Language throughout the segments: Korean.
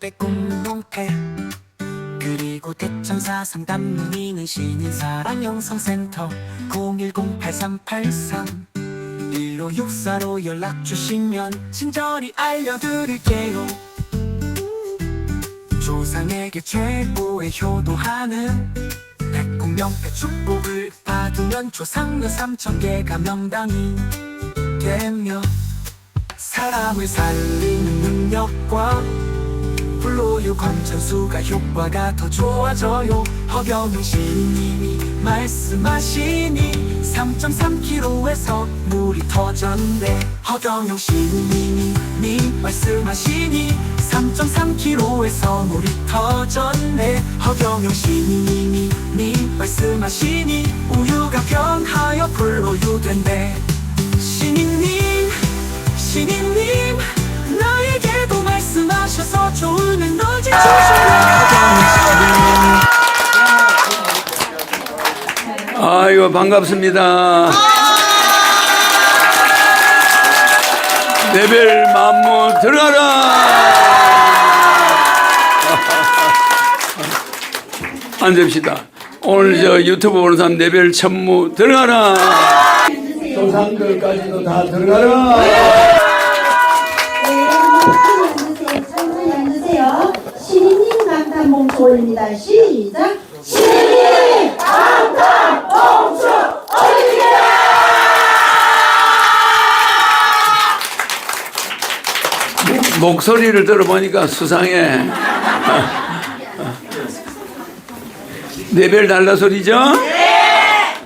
백공농패 그리고 대천사 상담 문의는 시민사랑영성센터. 010-8383 1564로 연락 주시면 친절히 알려드릴게요. 조상에게 최고의 효도하는 백공명패 축복을 받으면 조상는 삼천개가 명당이 되며 사람을 살리는 능력과 불로유 건천수가 효과가 더 좋아져요. 허경영 시인님이 말씀하시니 3.3kg에서 물이 터졌네 허경영 시인님이 말씀하시니 3.3kg에서 물이 터졌네. 허경영 시인님이 말씀하시니 우유가 변하여 불로유 된대. 신인 아이고 반갑습니다. 레벨 만무 들어가라. 앉읍시다. 오늘 저 유튜브 보는 사람 레벨 천무 들어가라. 조상들까지도 다 들어가라. 앉으세요. 천천히 앉으세요. 신인님 감탄 몽추 올립니다. 시작. 신인님 감탄 몽추 올립니다. 목소리를 들어보니까 수상해. 네벨 달라 소리죠?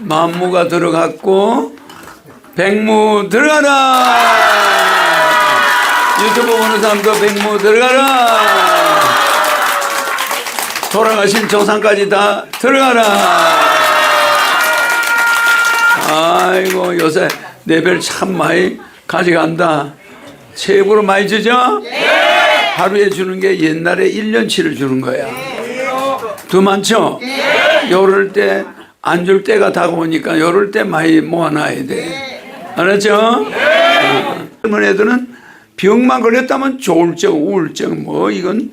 만무가 들어갔고 백무 들어가라. 유튜브 보는 사람도 백무 들어가라. 돌아가신 조상까지 다 들어가라. 아이고 요새 레벨 참 많이 가져간다. 체육으로 많이 주죠? 하루에 주는 게 옛날에 1년치를 주는 거야. 더 많죠? 요럴 때 안 줄 때가 다가오니까 요럴 때 많이 모아놔야 돼. 알았죠? 어. 젊은 애들은 병만 걸렸다면 조울증, 우울증, 뭐 이건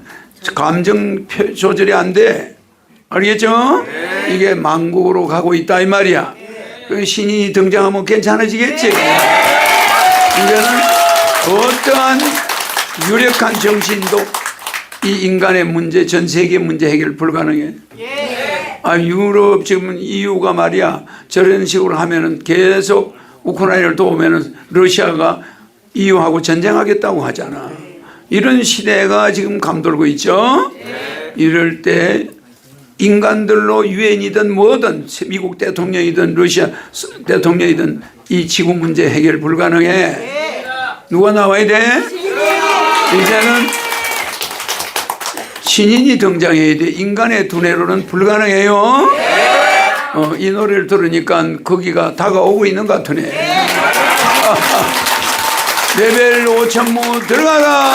감정 표- 조절이 안 돼. 알겠죠? 이게 망국으로 가고 있다 이 말이야. 그 신이 등장하면 괜찮아지겠지? 이제는 어떠한 유력한 정신도 이 인간의 문제, 전 세계 문제 해결 불가능해. 아, 유럽 지금 EU가 말이야 저런 식으로 하면은 계속 우크라이나를 도우면은 러시아가 EU하고 전쟁하겠다고 하잖아. 이런 시대가 지금 감돌고 있죠. 이럴 때 인간들로 유엔이든 뭐든 미국 대통령이든 러시아 대통령이든 이 지구 문제 해결 불가능해. 누가 나와야 돼? 이제는 신인이 등장해야 돼. 인간의 두뇌로는 불가능해요. 어, 이 노래를 들으니까 거기가 다가오고 있는 것 같으네. 레벨 5천무 들어가라.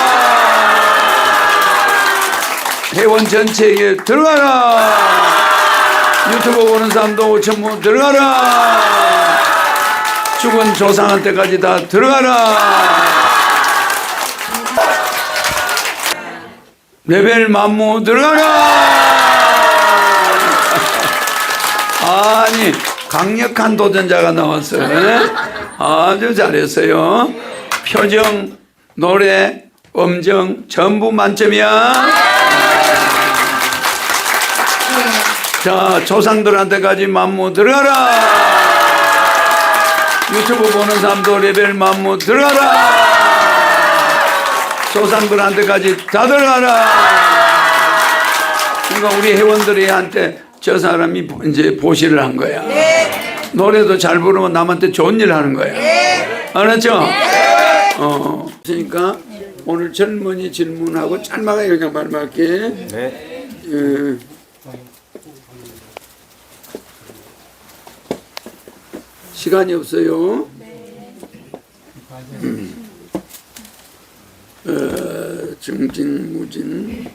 회원 전체에 들어가라. 유튜브 보는 사람도 5천무 들어가라. 죽은 조상한테까지 다 들어가라. 레벨 만무 들어가라. 아니 강력한 도전자가 나왔어요. 네? 아주 잘했어요. 표정, 노래, 음정 전부 만점이야. 자 조상들한테까지 만무 들어가라. 유튜브 보는 사람도 레벨 만무 들어가라. 조상들한테까지 다 들어가라. 그러니까 우리 회원들이 한테 저 사람이 이제 보시를 한 거야. 노래도 잘 부르면 남한테 좋은 일 하는 거야. 알았죠? 어. 그러니까 오늘 젊은이 질문하고 짤막하게 그냥 말할게. 네. 어, 시간이 없어요. 음. 어, 정진무진.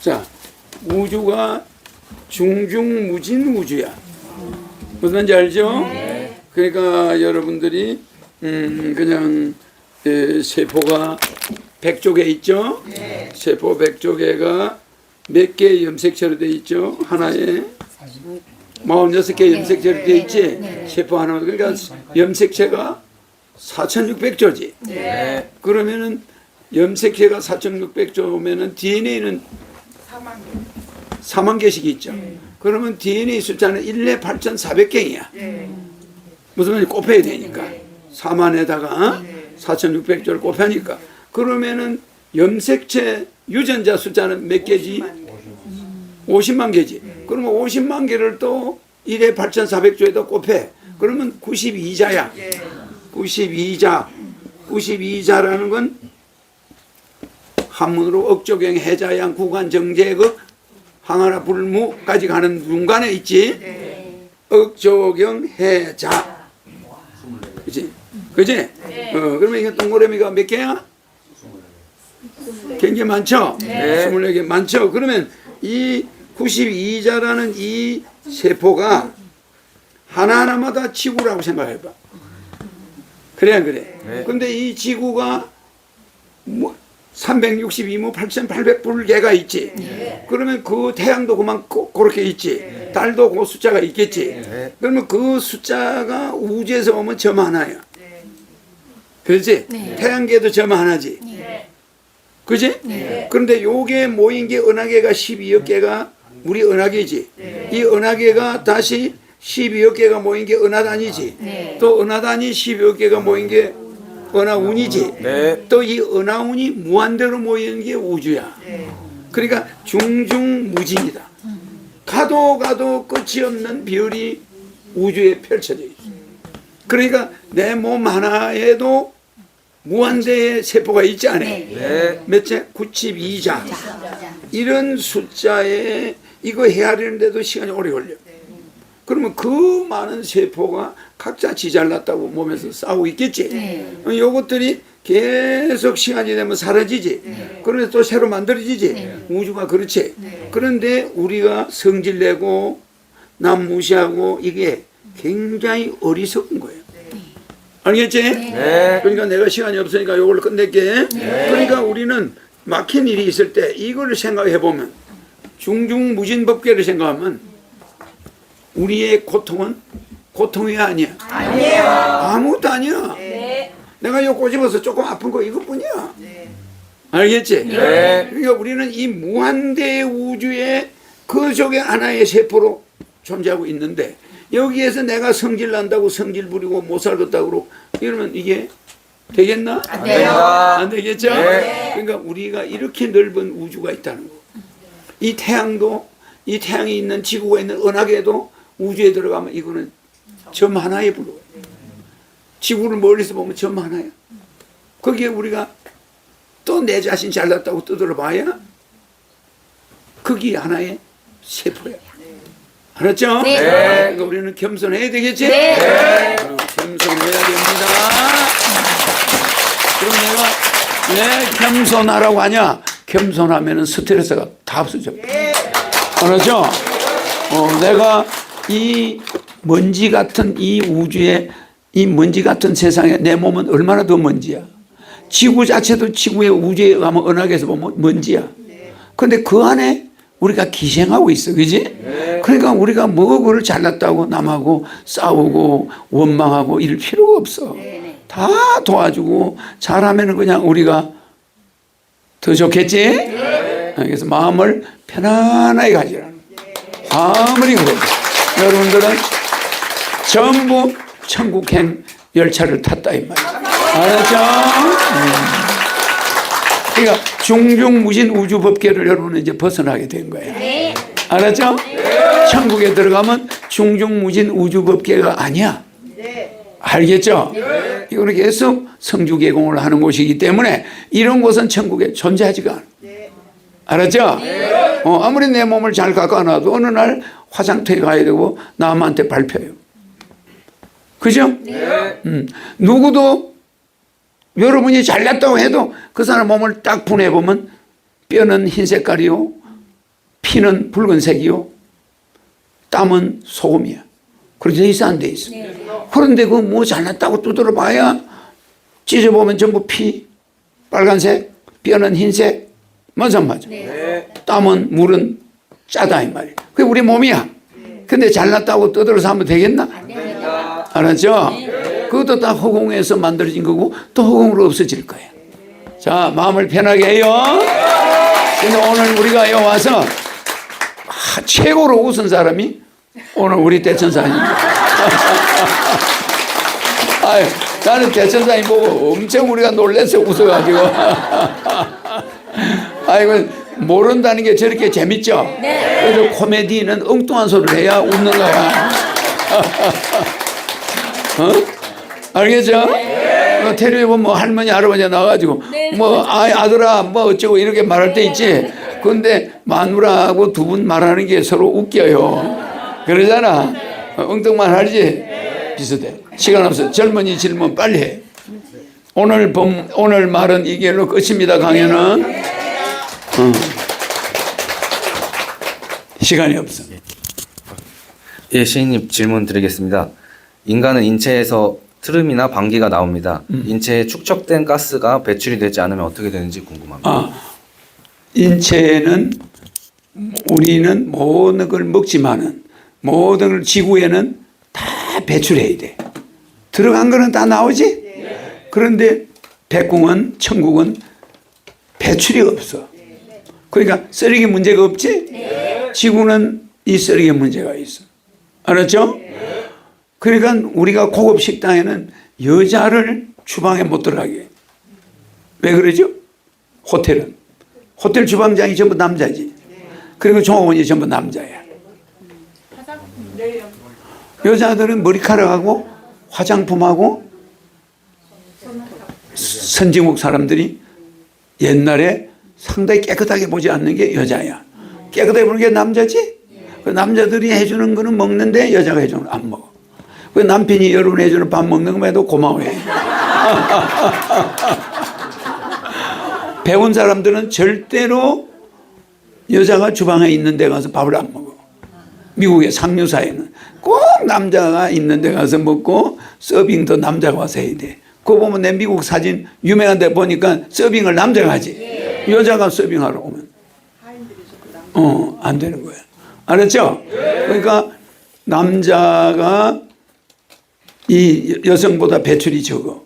자, 우주가 중중무진 우주야. 무슨 말인지 알죠? 그러니까 여러분들이 음, 그냥 에, 세포가 100쪽에 있죠? 세포 100쪽에가 몇 개의 염색체로 돼 있죠? 하나에 46개 염색체로 돼 있지? 세포 하나 그러니까 염색체가 4,600조지. 그러면은 염색체가 4,600조면은 DNA는 4만 개씩 있죠. 그러면 DNA 숫자는 1내 8,400개이야. 무슨 말인지 곱해야 되니까. 4만에다가 4,600조를 곱하니까. 그러면은 염색체 유전자 숫자는 몇 개지? 50만 개지. 그러면 50만 개를 또 1에 8,400조에다 곱해. 그러면 92자야. 92자. 92자라는 건 한문으로 억조경 해자양 구간 정제극 항하라 불무까지 가는 중간에 있지. 억조경 해자. 그지? 그지? 어, 그러면 이게 동그라미가 몇 개야? 굉장히 많죠? 네. 24개 많죠? 그러면 이 92자라는 이 세포가 하나하나마다 지구라고 생각해봐. 그래, 안 그래? 근데 이 지구가 뭐 362모 8,800불개가 있지. 그러면 그 태양도 그만 고- 그렇게 있지. 달도 그 숫자가 있겠지. 그러면 그 숫자가 우주에서 보면 점 하나야. 그렇지? 태양계도 점 하나지. 그지? 그런데 요게 모인 게 은하계가 12억 개가 우리 은하계지. 이 은하계가 다시 12억 개가 모인 게 은하단이지. 또 은하단이 12억 개가 모인 게 은하운이지. 네. 또 이 은하운이 무한대로 모이는 게 우주야. 그러니까 중중무진이다. 가도 가도 끝이 없는 별이 우주에 펼쳐져 있어. 그러니까 내 몸 하나에도 무한대의 세포가 있지 않아? 네. 몇째? 92자. 이런 숫자에 이거 헤아리는데도 시간이 오래 걸려. 그러면 그 많은 세포가 각자 지 잘났다고 몸에서 싸우고 있겠지. 어, 요것들이 계속 시간이 되면 사라지지. 그런데 또 새로 만들어지지. 우주가 그렇지. 그런데 우리가 성질 내고 남 무시하고 이게 굉장히 어리석은 거예요. 알겠지? 네. 그러니까 내가 시간이 없으니까 이걸로 끝낼게. 그러니까 우리는 막힌 일이 있을 때 이걸 생각해 보면 중중무진법계를 생각하면 우리의 고통은 고통이 아니야. 아니에요. 아무것도 아니야. 내가 이거 꼬집어서 조금 아픈 거 이것뿐이야. 알겠지? 네. 그러니까 우리는 이 무한대 우주의 그 속에 하나의 세포로 존재하고 있는데 여기에서 내가 성질 난다고 성질 부리고 못 살겠다고 그러고 이러면 이게 되겠나? 안 돼요. 안 되겠죠? 네. 그러니까 우리가 이렇게 넓은 우주가 있다는 거. 이 태양도 이 태양이 있는 지구가 있는 은하계도 우주에 들어가면 이거는 점 하나에 불과해. 지구를 멀리서 보면 점 하나야. 거기에 우리가 또 내 자신 잘났다고 떠들어 봐야 거기 하나의 세포야. 알았죠? 네. 그러니까 우리는 겸손해야 되겠지? 네. 어, 겸손해야 됩니다. 그럼 내가 왜 겸손하라고 하냐? 겸손하면은 스트레스가 다 없어져. 알았죠? 어, 내가 이 먼지 같은 이 우주에 이 먼지 같은 세상에 내 몸은 얼마나 더 먼지야. 지구 자체도 지구의 우주에 가면 은하계에서 보면 먼지야. 근데 그 안에 우리가 기생하고 있어. 그지? 그러니까 우리가 뭐 그걸 잘났다고 남하고 싸우고 원망하고 이럴 필요가 없어. 다 도와주고 잘하면은 그냥 우리가 더 좋겠지? 그래서 마음을 편안하게 가지라는 거야. 아무리 그래도 여러분들은 전부 천국행 열차를 탔다 이 말이야. 알았죠? 음. 그러니까 중중무진 우주법계를 여러분은 이제 벗어나게 된 거예요. 알았죠? 천국에 들어가면 중중무진 우주법계가 아니야. 알겠죠? 이거는 계속 성주개공을 하는 곳이기 때문에 이런 곳은 천국에 존재하지가 않아. 알았죠? 어, 아무리 내 몸을 잘 깎아놔도 어느 날 화장터에 가야 되고 남한테 발표해요. 그죠? 음, 누구도 여러분이 잘났다고 해도 그 사람 몸을 딱 분해보면 뼈는 흰 색깔이요. 피는 붉은색이요. 땀은 소금이야. 그렇게 돼 있어 안 돼 있어. 그런데 그 뭐 잘났다고 두드려 봐야 찢어보면 전부 피, 빨간색, 뼈는 흰색, 맞아, 맞아. 땀은, 물은 짜다, 이 말이야. 그게 우리 몸이야. 근데 잘났다고 떠들어서 하면 되겠나? 알았죠? 그것도 다 허공에서 만들어진 거고 또 허공으로 없어질 거예요. 자, 마음을 편하게 해요. 근데 오늘 우리가 여기 와서 아, 최고로 웃은 사람이 오늘 우리 대천사입니다. 아유, 나는 대천사님 보고 엄청 우리가 놀래서 웃어가지고. 아이고, 모른다는 게 저렇게 재밌죠? 그래서 코미디는 엉뚱한 소리를 해야 웃는 거야. 어? 알겠죠? 어, 텔레비 보면 뭐 할머니, 할아버지 나와가지고, 뭐, 아, 아들아, 뭐 어쩌고 이렇게 말할 때 있지. 근데 마누라하고 두 분 말하는 게 서로 웃겨요. 그러잖아. 어, 엉뚱만 하지? 비슷해. 시간 없어. 젊은이 질문 빨리 해. 오늘 봄, 오늘 말은 이걸로 끝입니다, 강연은. 어. 시간이 없어. 예, 시인님 질문 드리겠습니다. 인간은 인체에서 트름이나 방귀가 나옵니다. 인체에 축적된 가스가 배출이 되지 않으면 어떻게 되는지 궁금합니다. 아, 인체는 우리는 모든 걸 먹지만은 모든 걸 지구에는 다 배출해야 돼. 들어간 거는 다 나오지? 그런데 백궁은 천국은 배출이 없어. 그러니까 쓰레기 문제가 없지? 지구는 이 쓰레기 문제가 있어. 알았죠? 그러니까 우리가 고급 식당에는 여자를 주방에 못 들어가게. 해. 왜 그러죠? 호텔은. 호텔 주방장이 전부 남자지. 그리고 종업원이 전부 남자야. 여자들은 머리카락하고 화장품하고 선진국 사람들이 옛날에 상당히 깨끗하게 보지 않는 게 여자야. 깨끗하게 보는 게 남자지? 그 남자들이 해주는 거는 먹는데 여자가 해주는 거안 먹어. 그 남편이 여러분 해주는 밥 먹는 것만 해도 고마워해. 배운 사람들은 절대로 여자가 주방에 있는 데 가서 밥을 안 먹어. 미국의 상류사회는 꼭 남자가 있는 데 가서 먹고 서빙도 남자가 와서 해야 돼. 그거 보면 내 미국 사진 유명한 데 보니까 서빙을 남자가 하지. 여자가 서빙하러 오면. 어, 안 되는 거야. 알았죠? 그러니까 남자가 이 여성보다 배출이 적어.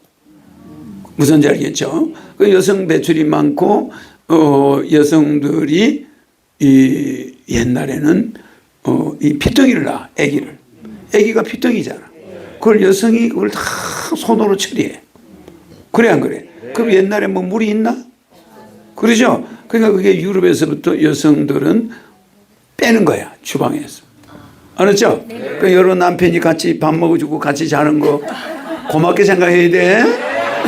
무슨 지 알겠죠? 그 여성 배출이 많고 어 여성들이 이 옛날에는 어 이 피덩이를 낳아 아기를 아기가 피덩이잖아. 그걸 여성이 그걸 다 손으로 처리해. 그래 안 그래? 그럼 옛날에 뭐 물이 있나? 그러죠? 그러니까 그게 유럽에서부터 여성들은 빼는 거야 주방에서. 알았죠? 그 여러 남편이 같이 밥 먹어주고 같이 자는 거 고맙게 생각해야 돼.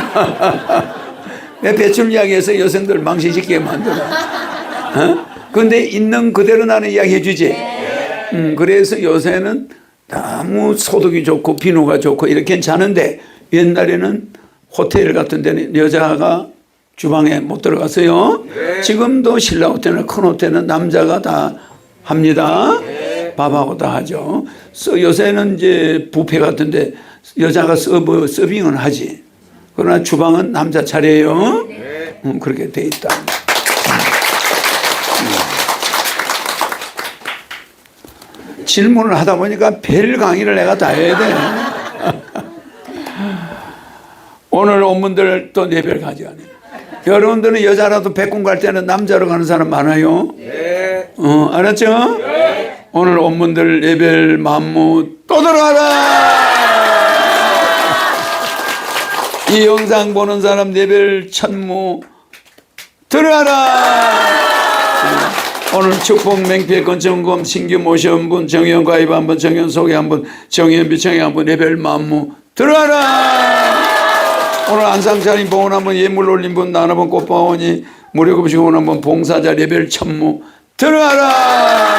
내 배출 이야기에서 여성들 망신시키게 만들어. 어? 근데 있는 그대로 나는 이야기 해 주지. 음, 그래서 요새는 너무 소득이 좋고 비누가 좋고 이렇게 괜찮은데 옛날에는 호텔 같은 데는 여자가 주방에 못 들어갔어요. 지금도 신라 호텔이나 큰 호텔은 남자가 다 합니다. 밥하고 다 하죠. 서- 요새는 이제 부페 같은데 여자가 서브, 서빙은 하지. 그러나 주방은 남자 차례예요. 음, 그렇게 돼 있다. 음. 질문을 하다 보니까 별 강의를 내가 다 해야 돼. 오늘 온분들 또 네별 가져가네. 여러분들은 여자라도 백군 갈 때는 남자로 가는 사람 많아요. 어, 알았죠? 오늘 온분들 예별 만무 또 들어가라! 이 영상 보는 사람 예별 천무 들어가라! 오늘 축복 맹필 건천검 신규 모셔온 분 정현 가입 한분 정현 소개 한분 정현 비청해 한분 예별 만무 들어가라! 오늘 안상차림 봉헌 한번 예물 올린 분 나눠본 꽃방원이 무료급식 후원 한번 봉사자 레벨 천무 들어가라